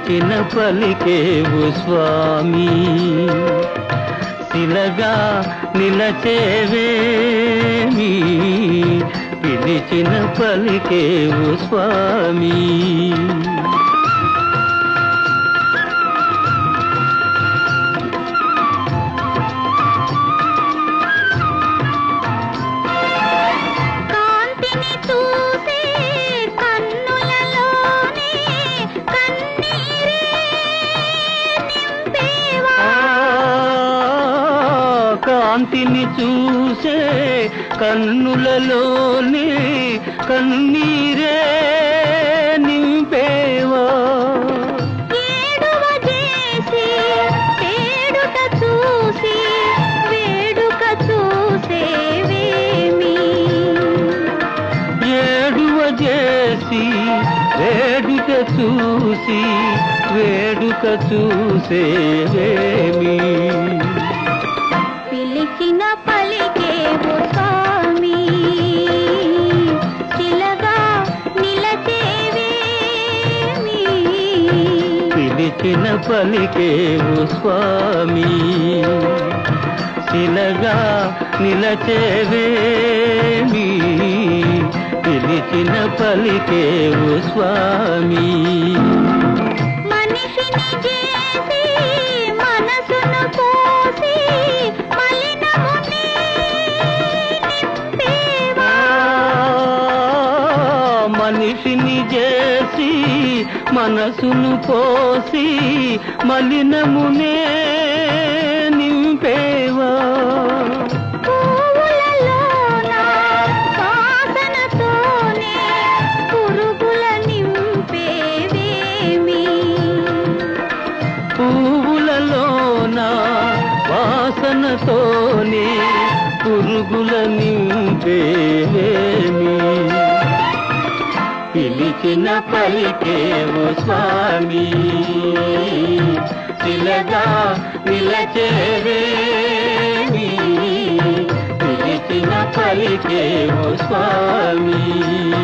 పలికిన పలికేవు స్వామి. శిలగా నిలచేవేమి? పిలిచిన పలికేవు స్వామి. కాంతిని చూసే కన్నులలోనే కన్నీరే నింపేవా? చేసి వేడుక చూసి వేడుక చూసేవేమి పలికిన పలికేవు స్వామి. శిలగా నిలచేవేమి? పిలిచిన పలికేవు స్వామి. మనిషిని మనిషిని చేసి మనసును పోసి మలినమునే నింపేవా? వాసనతోనే పురుగుల నింపేవేమి? పువ్వులలోన పిలిచిన పలికేవు స్వామి. శిలగా నిలచేవేమి పిలిచిన పలికేవు స్వామి.